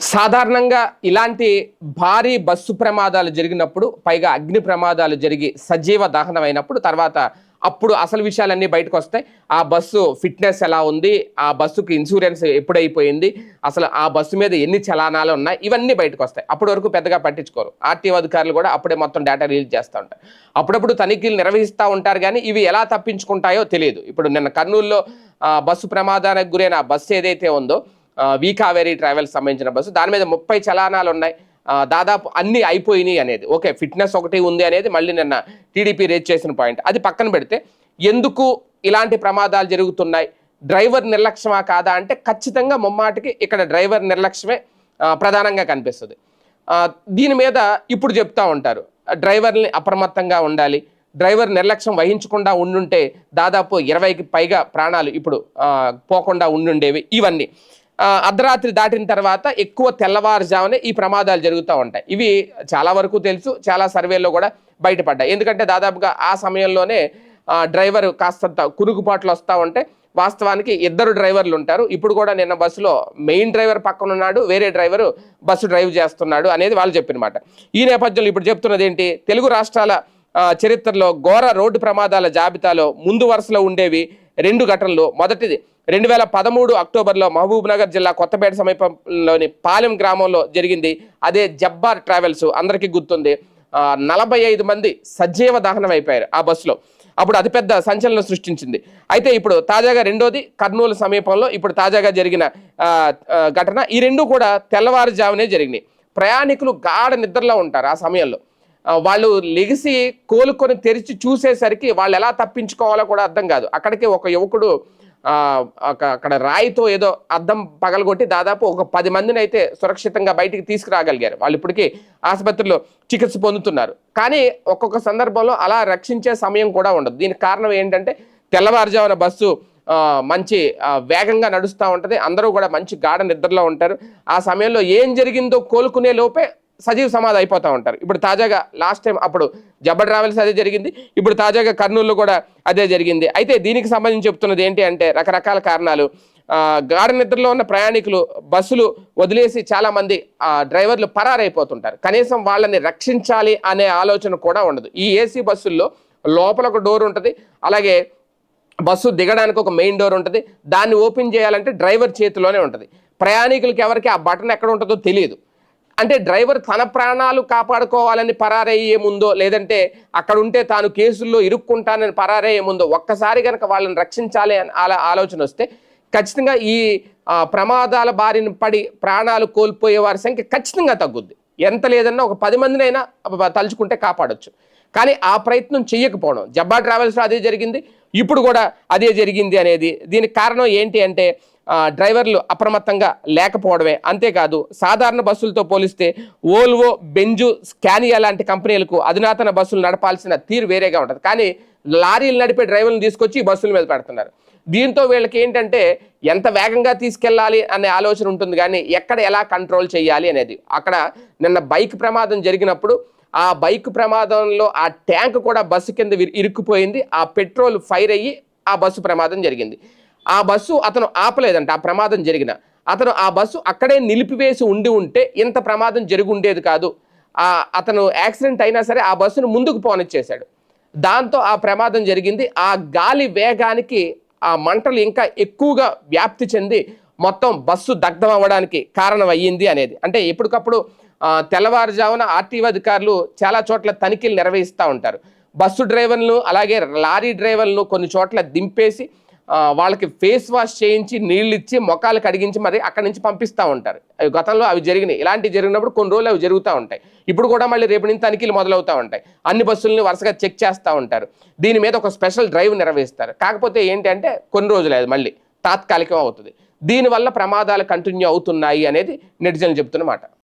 సాధారణంగా ఇలాంటి భారీ బస్సు ప్రమాదాలు జరిగినప్పుడు పైగా అగ్ని ప్రమాదాలు జరిగి సజీవ దహనం అయినప్పుడు తర్వాత అప్పుడు అసలు విషయాలన్నీ బయటకు వస్తాయి ఆ బస్సు ఫిట్నెస్ ఎలా ఉంది? ఆ బస్సుకి ఇన్సూరెన్స్ ఎప్పుడైపోయింది? అసలు ఆ బస్సు మీద ఎన్ని చలానాలు ఉన్నాయి? ఇవన్నీ బయటకు వస్తాయి అప్పటి వరకు పెద్దగా పట్టించుకోరు. ఆర్టీఓ అధికారులు కూడా అప్పుడే మొత్తం డేటా రిలీజ్ చేస్తూ ఉంటారు. అప్పుడప్పుడు తనిఖీలు నిర్వహిస్తూ ఉంటారు కానీ ఇవి ఎలా తప్పించుకుంటాయో తెలియదు. ఇప్పుడు నిన్న కర్నూలులో బస్సు ప్రమాదానికి గురైన బస్సు ఏదైతే ఉందో వి కావేరీ ట్రావెల్స్ సంబంధించిన బస్సు. దాని మీద ముప్పై చలానాలు ఉన్నాయి దాదాపు అన్ని అయిపోయినాయి అనేది. ఓకే ఫిట్నెస్ ఒకటి ఉంది అనేది మళ్ళీ నిన్న టీడీపీ రేజ్ చేసిన పాయింట్. అది పక్కన పెడితే ఎందుకు ఇలాంటి ప్రమాదాలు జరుగుతున్నాయి? డ్రైవర్ నిర్లక్ష్యమా కాదా అంటే ఖచ్చితంగా ముమ్మాటికి ఇక్కడ డ్రైవర్ నిర్లక్ష్యమే ప్రధానంగా కనిపిస్తుంది. దీని మీద ఇప్పుడు చెప్తా ఉంటారు. డ్రైవర్ని అప్రమత్తంగా ఉండాలి. డ్రైవర్ నిర్లక్ష్యం వహించకుండా ఉండుంటే దాదాపు ఇరవైకి పైగా ప్రాణాలు ఇప్పుడు పోకుండా ఉండుండేవి. ఇవన్నీ. అర్ధరాత్రి దాటిన తర్వాత ఎక్కువ తెల్లవారుజామునే ఈ ప్రమాదాలు జరుగుతూ ఉంటాయి. ఇవి చాలా వరకు తెలుసు చాలా సర్వేల్లో కూడా బయటపడ్డాయి. ఎందుకంటే దాదాపుగా ఆ సమయంలోనే డ్రైవర్ కాస్తంత కురుకుపాట్లు వస్తూ ఉంటే వాస్తవానికి ఇద్దరు డ్రైవర్లు ఉంటారు. ఇప్పుడు కూడా నిన్న బస్సులో మెయిన్ డ్రైవర్ పక్కన ఉన్నాడు వేరే డ్రైవరు బస్సు డ్రైవ్ చేస్తున్నాడు అనేది వాళ్ళు చెప్పినమాట. ఈ నేపథ్యంలో ఇప్పుడు చెప్తున్నది ఏంటి? తెలుగు రాష్ట్రాల చరిత్రలో ఘోర రోడ్డు ప్రమాదాల జాబితాలో ముందు వరుసలో ఉండేవి రెండు ఘటనలు. మొదటిది రెండు వేల పదమూడు అక్టోబర్లో మహబూబ్ నగర్ జిల్లా కొత్తపేట సమీపంలోని పాలెం గ్రామంలో జరిగింది. అదే జబ్బార్ ట్రావెల్స్ అందరికీ గుర్తుంది. నలభై ఐదు మంది సజీవ దహనం అయిపోయారు ఆ బస్సులో. అప్పుడు అతిపెద్ద సంచలనం సృష్టించింది. అయితే ఇప్పుడు తాజాగా రెండోది కర్నూలు సమీపంలో ఇప్పుడు తాజాగా జరిగిన ఘటన. ఈ రెండు కూడా తెల్లవారుజామునే జరిగినాయి. ప్రయాణికులు గాఢ నిద్రలో ఉంటారు ఆ సమయంలో. వాళ్ళు లెగిసి కోలుకొని తెరిచి చూసేసరికి వాళ్ళు ఎలా తప్పించుకోవాలో కూడా అర్థం కాదు. అక్కడికి ఒక యువకుడు ఒక- అక్కడ రాయితో ఏదో అద్దం పగలగొట్టి దాదాపు ఒక పది మందిని అయితే సురక్షితంగా బయటికి తీసుకురాగలిగారు. వాళ్ళు ఇప్పటికీ ఆసుపత్రిలో చికిత్స పొందుతున్నారు. కానీ ఒక్కొక్క సందర్భంలో అలా రక్షించే సమయం కూడా ఉండదు. దీనికి కారణం ఏంటంటే తెల్లవారుజామున బస్సు మంచి వేగంగా నడుస్తూ ఉంటుంది. అందరూ కూడా మంచి గాఢ నిద్రలో ఉంటారు. ఆ సమయంలో ఏం జరిగిందో కోలుకునే లోపే సజీవ సమాధి అయిపోతూ ఉంటారు. ఇప్పుడు తాజాగా లాస్ట్ టైం అప్పుడు జబ్బ ట్రావెల్స్ అదే జరిగింది. ఇప్పుడు తాజాగా కర్నూలులో కూడా అదే జరిగింది. అయితే దీనికి సంబంధించి చెప్తున్నది ఏంటి అంటే రకరకాల కారణాలు. గాఢ నిద్రలో ఉన్న ప్రయాణికులు బస్సులు వదిలేసి చాలామంది ఆ, డ్రైవర్లు పరారైపోతుంటారు. కనీసం వాళ్ళని రక్షించాలి అనే ఆలోచన కూడా ఉండదు. ఈ ఏసీ బస్సుల్లో లోపల ఒక డోర్ ఉంటుంది. అలాగే బస్సు దిగడానికి ఒక మెయిన్ డోర్ ఉంటుంది. దాన్ని ఓపెన్ చేయాలంటే డ్రైవర్ చేతిలోనే ఉంటుంది. ప్రయాణికులకి ఎవరికి ఆ బటన్ ఎక్కడ ఉంటుందో తెలియదు. అంటే డ్రైవర్ తన ప్రాణాలు కాపాడుకోవాలని పరారయ్యే ముందో లేదంటే అక్కడ ఉంటే తాను కేసుల్లో ఇరుక్కుంటానని పరారయ్యే ముందో ఒక్కసారి కనుక వాళ్ళని రక్షించాలి అని అలా ఆలోచన వస్తే ఖచ్చితంగా ఈ ప్రమాదాల బారిన పడి ప్రాణాలు కోల్పోయే వారి సంఖ్య ఖచ్చితంగా తగ్గుద్ది. ఎంత లేదన్నా ఒక పది మందినైనా తలుచుకుంటే కాపాడొచ్చు. కానీ ఆ ప్రయత్నం చెయ్యకపోవడం. జబ్బా ట్రావెల్స్లో అదే జరిగింది. ఇప్పుడు కూడా అదే జరిగింది అనేది దీనికి కారణం ఏంటి అంటే డ్రైవర్లు అప్రమత్తంగా లేకపోవడమే. అంతేకాదు సాధారణ బస్సులతో పోలిస్తే ఓల్వో బెంజు స్కానియా లాంటి కంపెనీలకు అధునాతన బస్సులు నడపాల్సిన తీరు వేరేగా ఉంటుంది. కానీ లారీలు నడిపే డ్రైవర్లను తీసుకొచ్చి ఈ బస్సుల మీద పెడుతున్నారు. దీంతో వీళ్ళకి ఏంటంటే ఎంత వేగంగా తీసుకెళ్ళాలి అనే ఆలోచన ఉంటుంది కానీ ఎక్కడ ఎలా కంట్రోల్ చేయాలి అనేది. అక్కడ నిన్న బైక్ ప్రమాదం జరిగినప్పుడు ఆ బైక్ ప్రమాదంలో ఆ ట్యాంక్ కూడా బస్సు కింద విరి- ఇరుక్కుపోయింది. ఆ పెట్రోల్ ఫైర్ అయ్యి ఆ బస్సు ప్రమాదం జరిగింది. ఆ బస్సు అతను ఆపలేదంట ఆ ప్రమాదం జరిగిన. అతను ఆ బస్సు అక్కడే నిలిపివేసి ఉండి ఉంటే ఇంత ప్రమాదం జరిగి ఉండేది కాదు. ఆ అతను యాక్సిడెంట్ అయినా సరే ఆ బస్సును ముందుకు పోనిచ్చేశాడు. దాంతో ఆ ప్రమాదం జరిగింది. ఆ గాలి వేగానికి ఆ మంటలు ఇంకా ఎక్కువగా వ్యాప్తి చెంది మొత్తం బస్సు దగ్ధం అవ్వడానికి కారణం అయ్యింది అనేది. అంటే ఎప్పటికప్పుడు తెల్లవారుజామున ఆర్టీఓ అధికారులు చాలా చోట్ల తనిఖీలు నిర్వహిస్తూ ఉంటారు. బస్సు డ్రైవర్లను అలాగే లారీ డ్రైవర్లను కొన్ని చోట్ల దింపేసి వాళ్ళకి ఫేస్ వాష్ చేయించి నీళ్ళు ఇచ్చి మొఖాలు కడిగించి మరి అక్కడి నుంచి పంపిస్తూ ఉంటారు. అవి గతంలో అవి జరిగినాయి. ఇలాంటివి జరిగినప్పుడు కొన్ని రోజులు అవి జరుగుతూ ఉంటాయి. ఇప్పుడు కూడా మళ్ళీ రేపు నుంచి తనిఖీలు మొదలవుతూ ఉంటాయి. అన్ని బస్సుల్ని వరుసగా చెక్ చేస్తూ ఉంటారు. దీని మీద ఒక స్పెషల్ డ్రైవ్ నిర్వహిస్తారు కాకపోతే ఏంటంటే కొన్ని రోజులు అది మళ్ళీ తాత్కాలికం అవుతుంది. దీనివల్ల ప్రమాదాలు కంటిన్యూ అవుతున్నాయి అనేది నెటిజన్లు చెబుతున్నమాట